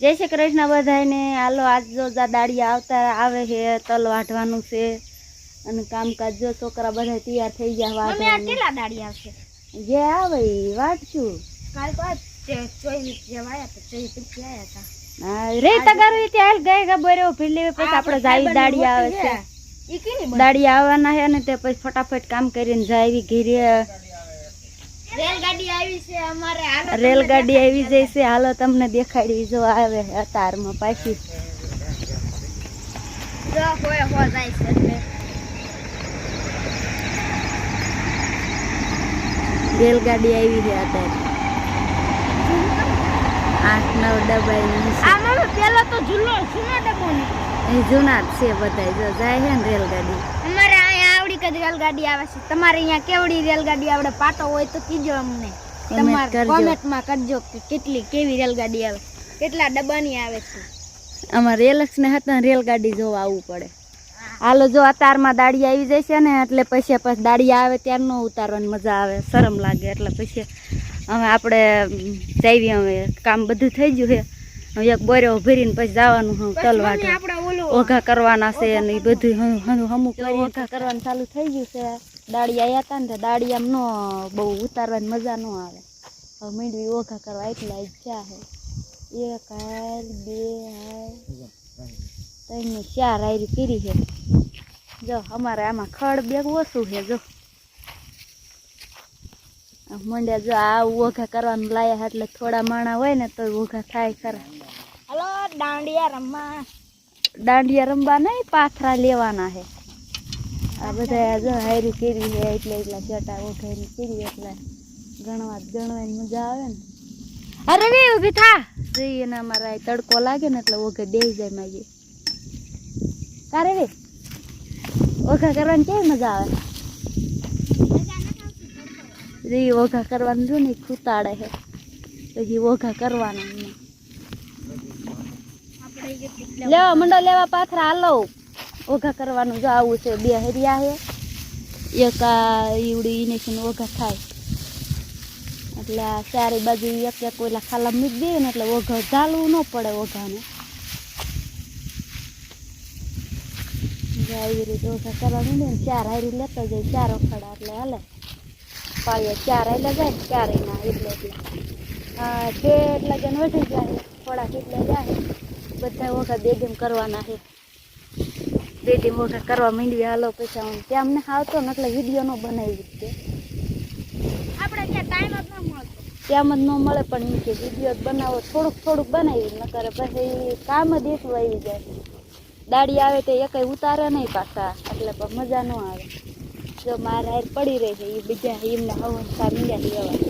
જય શ્રી કૃષ્ણ બધાને હાલો આજ જો દાડિયા આવતા આવે છે તલ વાઢવાનું છે અને કામકાજ. જો છોકરા બધા તૈયાર થઈ ગયા કેટલા દાડી આવશે? જે આવે ઈ વાઢશું. કાલ બાદ ચોવીસ જે તો ચોવીસ પછી હતા. રે તગારું ત્યાં ગઈ ગા બોર્યો ભીલી પછી આપણે જાવી દાડિયા આવે છે. આવવાના છે ને તે પછી ફટાફટ કામ કરીને જાવી ઘીરે રેલગાડી આવી જાય છે હાલો તમને દેખાડી જો આવે અતારમાં પાછી. રેલગાડી આવી છે અત્યારે. આઠ નવ ડબ્બા પેલો તો જૂનો ડબ્બો એ જૂના જ છે બધા જો જાય છે ને રેલગાડી. અમારે આવડી રેલગાડી આવે છે. તમારે અહીંયા કેવડી રેલગાડી આવડે? પાટો હોય તો કીજો અમને. તમારે કોમેન્ટમાં કરજો કે કેટલી કેવી રેલગાડી આવે? કેટલા ડબ્બાની આવે છે? અમારે રેલક્સને હતા રેલગાડી જોવા આવવું પડે. હાલો જો અતારમાં દાડી આવી જાય છે ને એટલે પછી પછી દાડી આવે ત્યારે ન ઉતારવાની મજા આવે. શરમ લાગે એટલે પછી હવે આપણે જઈએ હવે કામ બધું થઈ ગયું છે. હવે એક બોર્યો ભરીને પછી જવાનું હું તલ વાટવા આપણે ઓલું ઓઘા કરવાના છે અને એ બધું હમ- કરી ઓઘા કરવાનું ચાલુ થઈ ગયું છે. દાડી આવ્યા હતા ને આમ નો બહુ ઉતારવાની મજા ન આવે. હવે મીંડવી ઓઘા કરવા એટલા ઈચ્છા છે. એક હાર બે હાર ત્રણ ને ચાર હારી પીરી છે. જો અમારે આમાં ખડ બે ઓછું છે જો. મંડ્યા જો આ ઓઘા કરવાનું લાયા એટલે થોડા માણા હોય ને તો ઓઘા થાય ખરા. હલો દાંડિયા રમવા. દાંડિયા રમવા નહીં પાથરા લેવાના છે આ બધા જો હારી કરી છે એટલે એટલા ચટા વઘારી કરી એટલે ગણવા ગણવાની મજા આવે ને. અરે રે ઊભી થા. જઈએ ને અમારા તડકો લાગે ને એટલે ઓઘે બેસી જાય માગી. તારે રે ઓઘા કરવાની કેવી મજા આવે? રી ઓઘા કરવાનું જો ને ખૂતાડે છે પછી ઓઘા કરવાના. લેવા મંડો, લેવા પાથરા હાલો. ઓઘા કરવાનું જો આવું છે, બે હરિયા છે. એક ઈવડી ઇનેશન ઓઘા થાય. એટલે ચારે બાજુ એક એક ઓલા ખાલા મૂકી દઈએ ને, એટલે ઓઘા ચાલવું ન પડે ઓઘાને. આવી રીતે ઓઘા કરવા ને, ચાર હારી લેતો જાય, ચાર ઓખડા એટલે હાલે. પાળીએ ચાર હાલે જાય ચારે ના એટલે હા બે એટલા જણ વધી જાય થોડાક એટલે જાય. બધા વખત બે ડેમ કરવાના છે બે ડેમ વખત કરવા માંડવી હાલો પૈસા હું ત્યાં અમને આવતો ને એટલે વીડિયો નો બનાવી છે આપણે ત્યાં ટાઈમ જ ન મળતો. ત્યાં જ ન મળે પણ એમ કે વીડિયો બનાવો થોડુંક થોડુંક બનાવી ન કરે પછી કામ જ એટલું આવી જાય. દાડી આવે તો એકય ઉતારે નહીં પાછા એટલે પણ મજા ન આવે. જો મારા હાર પડી રહે છે એ બીજા એમને હવન સામી લેવા.